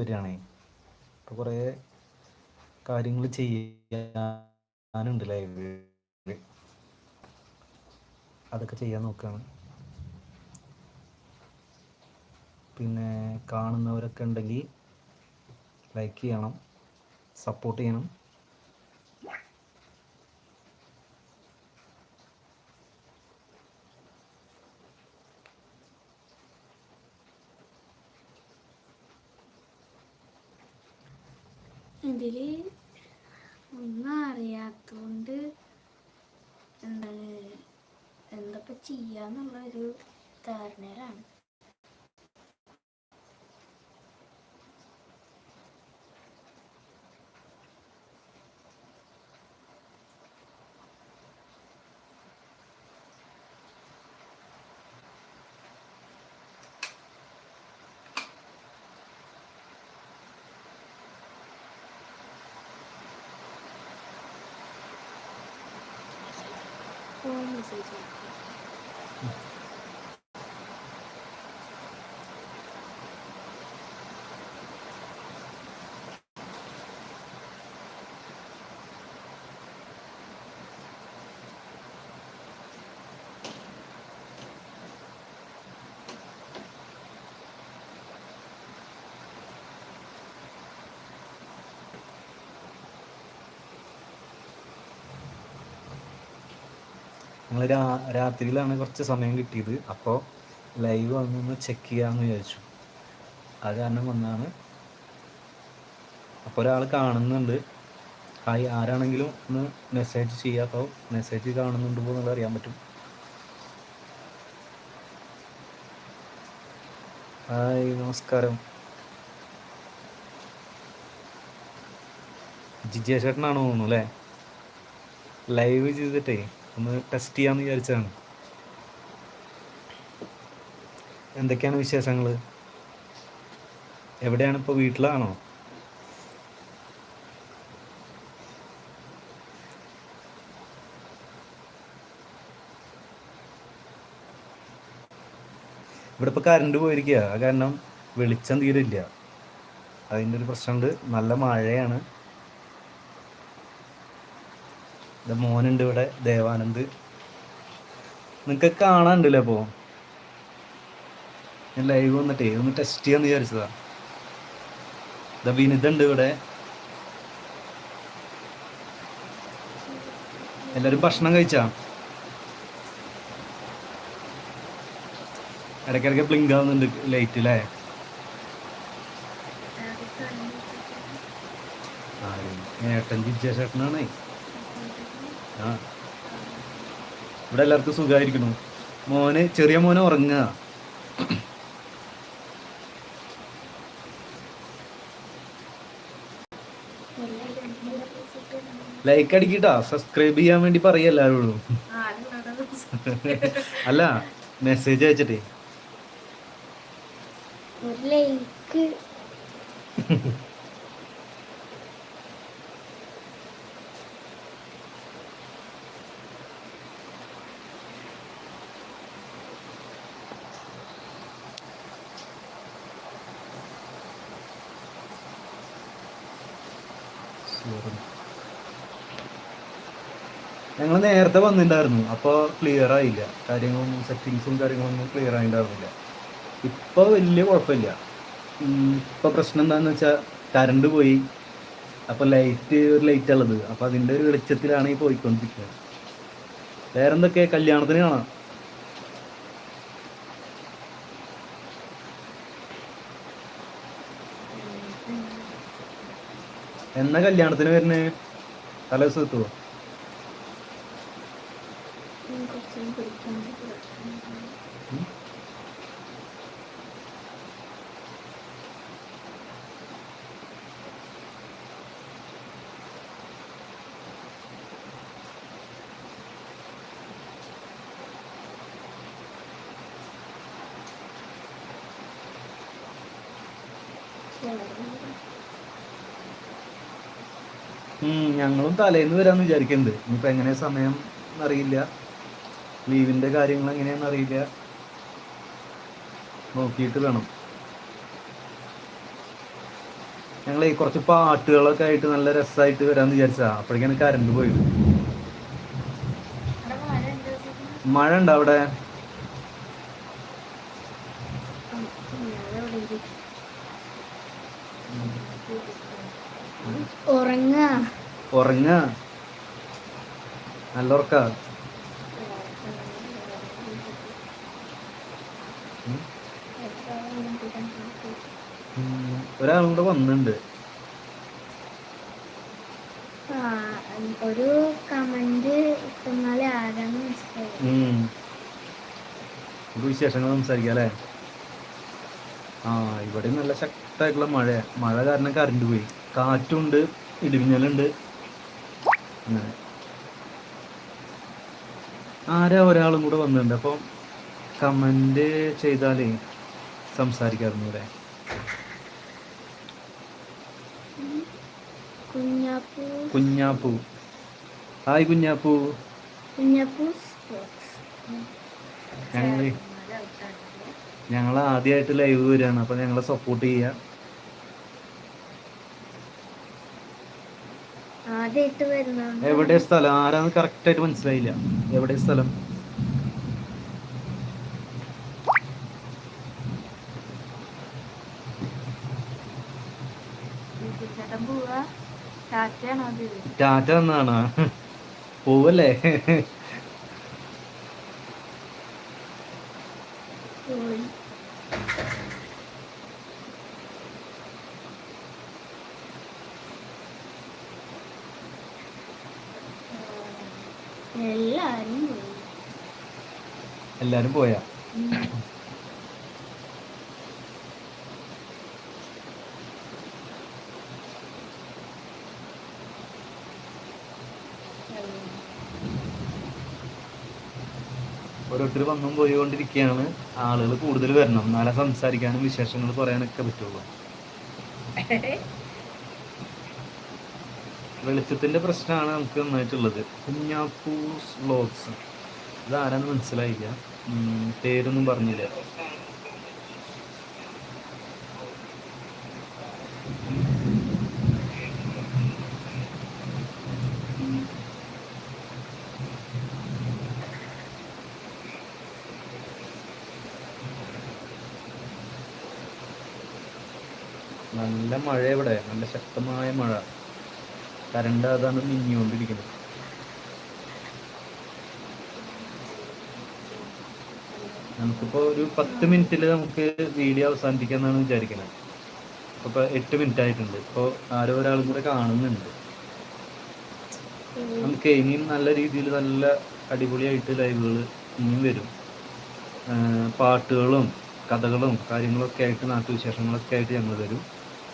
വരികയാണേ. അപ്പോൾ കുറേ കാര്യങ്ങൾ ചെയ്യാനുണ്ട് ലൈവ് അതൊക്കെ ചെയ്യാൻ നോക്കുകയാണ് പിന്നെ കാണുന്നവരൊക്കെ ഉണ്ടെങ്കിൽ ലൈക്ക് ചെയ്യണം സപ്പോർട്ട് ചെയ്യണം. ചെയ്യാന്നുള്ള ഒരു ധാരണയിലാണ് ഫോൺ മെസ്സേജ് Mm-hmm. ഞങ്ങൾ രാ രാത്രിയിലാണ് കുറച്ച് സമയം കിട്ടിയത്. അപ്പോൾ ലൈവ് വന്നൊന്ന് ചെക്ക് ചെയ്യാമെന്ന് വിചാരിച്ചു. അത് കാരണം വന്നാണ്. അപ്പോൾ ഒരാൾ കാണുന്നുണ്ട്. ഹായ് ആരാണെങ്കിലും ഒന്ന് മെസ്സേജ് ചെയ്യുക അപ്പോൾ മെസ്സേജ് കാണുന്നുണ്ടോ എന്നുള്ളത് അറിയാൻ പറ്റും. ഹായ് നമസ്കാരം. ജിജയ ചേട്ടനാണോ തോന്നുന്നു അല്ലേ? ലൈവ് ചെയ്തിട്ടേ. ഒന്ന് ടെസ്റ്റ് ചെയ്യാന്ന് വിചാരിച്ചതാണ്. എന്തൊക്കെയാണ് വിശേഷങ്ങൾ എവിടെയാണ് ഇപ്പോൾ വീട്ടിലാണോ? ഇവിടെ ഇപ്പോൾ കറണ്ട് പോയിരിക്കുക കാരണം വെളിച്ചം തീരില്ല അതിന്റെ ഒരു പ്രശ്നമുണ്ട്. നല്ല മഴയാണ്. ഇത് മോനുണ്ട് ഇവിടെ ദേവാനന്ദ്. നിങ്ങൾക്ക് കാണാനുണ്ടല്ലേ അപ്പോ? ഞാൻ ലൈവ് വന്നിട്ടേ ഒന്ന് ടെസ്റ്റ് ചെയ്യാന്ന് വിചാരിച്ചതാ. ദ വിനിതണ്ട് ഇവിടെ. എല്ലാരും ഭക്ഷണം കഴിച്ചാ? ഇടയ്ക്കിടയ്ക്ക് ബ്ലിങ്ക് ആവുന്നുണ്ട് ലൈറ്റ് അല്ലേ? ഏട്ടൻ ജിജ ചേട്ടനാണേ ഇവിടെ എല്ലാവർക്കും സുഖമായിരിക്കുന്നു. മോന് ചെറിയ മോനെ ഉറങ്ങുക. ലൈക്ക് അടിക്കട്ടാ. സബ്സ്ക്രൈബ് ചെയ്യാൻ വേണ്ടി പറയ എല്ലാവരോടും അല്ല മെസ്സേജ് അയച്ചിട്ടേ. ലൈക്ക് ഞങ്ങൾ നേരത്തെ വന്നിട്ടുണ്ടായിരുന്നു അപ്പോൾ ക്ലിയർ ആയില്ല. കാര്യങ്ങളും സെറ്റിങ്സും കാര്യങ്ങളൊന്നും ക്ലിയർ ആയിട്ടുണ്ടായിരുന്നില്ല ഇപ്പോൾ വലിയ കുഴപ്പമില്ല ഇപ്പോൾ പ്രശ്നം എന്താണെന്ന് വെച്ചാൽ കറണ്ട് പോയി. അപ്പോൾ ലൈറ്റ് ഒരു ലൈറ്റ് ഉള്ളത്. അപ്പോൾ അതിന്റെ ഒരു വെളിച്ചത്തിലാണ് ഈ പോയിക്കൊണ്ടിരിക്കുന്നത്. വേറെന്തൊക്കെ? കല്യാണത്തിന് കാണാം. എന്നാ കല്യാണത്തിന് വരുന്നത് തലേ ദിവസം ഞങ്ങളും തലേന്ന് വരാന്ന് വിചാരിക്കുന്നുണ്ട് ഇനിയിപ്പോ എങ്ങനെ സമയം അറിയില്ല. ലീവിന്റെ കാര്യങ്ങൾ എങ്ങനെയാന്ന് അറിയില്ല. നോക്കിയിട്ട് വേണം. ഞങ്ങൾ ഈ കുറച്ച് പാട്ടുകളൊക്കെ ആയിട്ട് നല്ല രസമായിട്ട് വരാന്ന് വിചാരിച്ചാ അപ്പോഴേക്കാണ് കരണ്ട് പോയത്. മഴ ഉണ്ടോ അവിടെ? ഉറങ്ങാ. ഉറങ്ങുക നല്ല ഉറക്ക ഒരാളും കൂടെ വന്നിട്ടുണ്ട് ഒരു കമന്റ് ഇട്ടുന്നാലേ ആരാന്ന് മനസ്സിലായി. വിശേഷങ്ങൾ സംസാരിക്കാം അല്ലേ? ആ ഇവിടെ നല്ല ശക്തമായിട്ടുള്ള മഴ മഴ കാരണം കറണ്ട് പോയി. കാറ്റുണ്ട് ഇടിമിന്നലുണ്ട്. അങ്ങനെ. ആരാ ഒരാളും കൂടെ വന്നിട്ടുണ്ട്? അപ്പോൾ കമന്റ് ചെയ്താലേ സംസാരിക്കാറുണ്ട് ഇവിടെ കുഞ്ഞാപ്പൂ. ഹായ് കുഞ്ഞാപ്പൂ. ഞങ്ങൾ ഞങ്ങൾ ആദ്യമായിട്ട് ലൈവ് വരികയാണ്. അപ്പോൾ ഞങ്ങളെ സപ്പോർട്ട് ചെയ്യാം ആദ്യമായിട്ട് വരുന്നോണ്ട് എവിടെ സ്ഥലം? ആരാന്ന് കറക്റ്റ് ആയിട്ട് മനസ്സിലായില്ല. എവിടെ സ്ഥലം? ടാറ്റ എന്നാണ് പോവല്ലേ പോയി എല്ലാരും പോയി. ഓരോരുത്തർ വന്നും പോയിക്കൊണ്ടിരിക്കുകയാണ് ആളുകൾ കൂടുതൽ വരണം. എന്നാലേ സംസാരിക്കാനും വിശേഷങ്ങൾ പറയാനൊക്കെ പറ്റുള്ളൂ. വെളിച്ചത്തിന്റെ പ്രശ്നമാണ് നമുക്ക് നന്നായിട്ടുള്ളത്. കുഞ്ഞാപ്പൂസ് വ്ലോഗ്സ് ഇതാരാന്ന് മനസ്സിലായില്ല. പേരൊന്നും പറഞ്ഞില്ല. നല്ല മഴ ഇവിടെ. നല്ല ശക്തമായ മഴ. കരണ്ട് അതാണ് നീങ്ങിക്കൊണ്ടിരിക്കുന്നത്. നമുക്കിപ്പോ ഒരു പത്ത് മിനിറ്റിൽ നമുക്ക് വീഡിയോ അവസാനിപ്പിക്കാന്നാണ് വിചാരിക്കുന്നത് ഇപ്പൊ എട്ട് മിനിറ്റ് ആയിട്ടുണ്ട് ഇപ്പോൾ ആരോ ഒരാളും കൂടെ കാണുന്നുണ്ട്. നമുക്ക് ഇനിയും നല്ല രീതിയിൽ നല്ല അടിപൊളിയായിട്ട് ലൈവുകൾ ഇനിയും വരും. പാട്ടുകളും കഥകളും കാര്യങ്ങളൊക്കെ ആയിട്ട് നാട്ടുവിശേഷങ്ങളൊക്കെ ആയിട്ട് ഞങ്ങൾ വരും.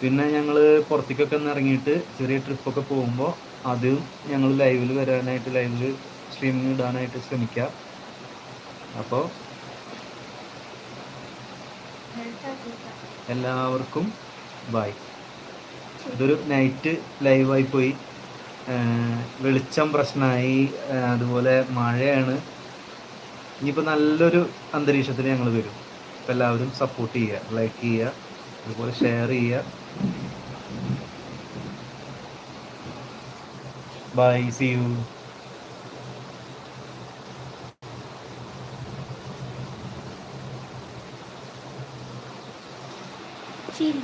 പിന്നെ ഞങ്ങൾ പുറത്തേക്കൊക്കെ ഒന്ന് ഇറങ്ങിയിട്ട് ചെറിയ ട്രിപ്പൊക്കെ പോകുമ്പോൾ അതും ഞങ്ങൾ ലൈവിൽ വരാനായിട്ട് ലൈവിൽ സ്ട്രീമിംഗ് ഇടാനായിട്ട് ശ്രമിക്കാം. അപ്പോൾ എല്ലാവർക്കും ബായ് ഇതൊരു നൈറ്റ് ലൈവായി പോയി. വെളിച്ചം പ്രശ്നമായി അതുപോലെ മഴയാണ്. ഇനിയിപ്പോൾ നല്ലൊരു അന്തരീക്ഷത്തിൽ ഞങ്ങൾ വരും. എല്ലാവരും സപ്പോർട്ട് ചെയ്യുക ലൈക്ക് ചെയ്യുക അതുപോലെ ഷെയർ ചെയ്യുക. ബൈ സി യു ശരി.